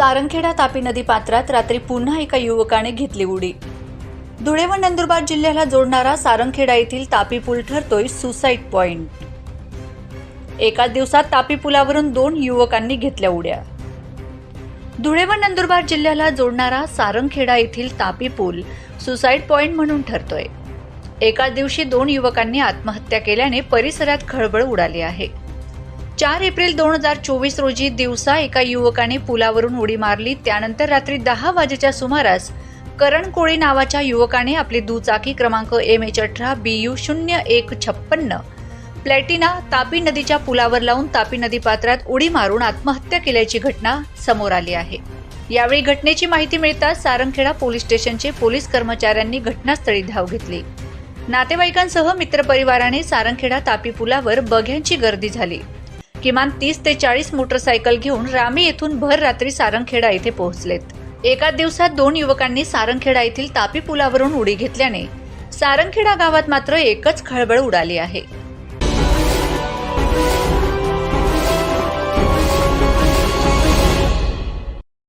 सारंगखेडा तापी नदी पात्रात रात्री पुन्हा एका युवकाने घेतली उडी. धुळे व नंदुरबार जिल्ह्याला जोडणारा सारंगखेडा येथील तापी पूल ठरतोय सुसाईड पॉइंट. एकाच दिवसात तापी पुलावरून दोन युवकांनी घेतल्या उड्या. धुळे व नंदुरबार जिल्ह्याला जोडणारा सारंगखेडा येथील तापी पूल सुसाईड पॉइंट म्हणून ठरतोय. एकाच दिवशी दोन युवकांनी आत्महत्या केल्याने परिसरात खळबळ उडाली आहे. चार एप्रिल दोन हजार चोवीस रोजी दिवसा एका युवकाने पुलावरून उडी मारली. त्यानंतर रात्री दहा वाजेच्या सुमारास करण कोळी नावाच्या युवकाने आपली दुचाकी क्रमांक एम एच अठरा बी यू शून्य एक छप्पन्न प्लॅटिना तापी नदीच्या पुलावर लावून तापी नदी पात्रात उडी मारून आत्महत्या केल्याची घटना समोर आली आहे. यावेळी घटनेची माहिती मिळताच सारंगखेडा पोलीस स्टेशनचे पोलीस कर्मचाऱ्यांनी घटनास्थळी धाव घेतली. नातेवाईकांसह मित्रपरिवाराने सारंगखेडा तापी पुलावर बघ्यांची गर्दी झाली. किमान तीस ते चाळीस मोटरसायकल घेऊन रामी येथून भर रात्री सारंगखेडा येथे पोहोचलेत. एका दिवसात दोन युवकांनी सारंगखेडा येथील तापी पुलावरून उडी घेतल्याने सारंगखेडा गावात मात्र एकच खळबळ उडाली आहे.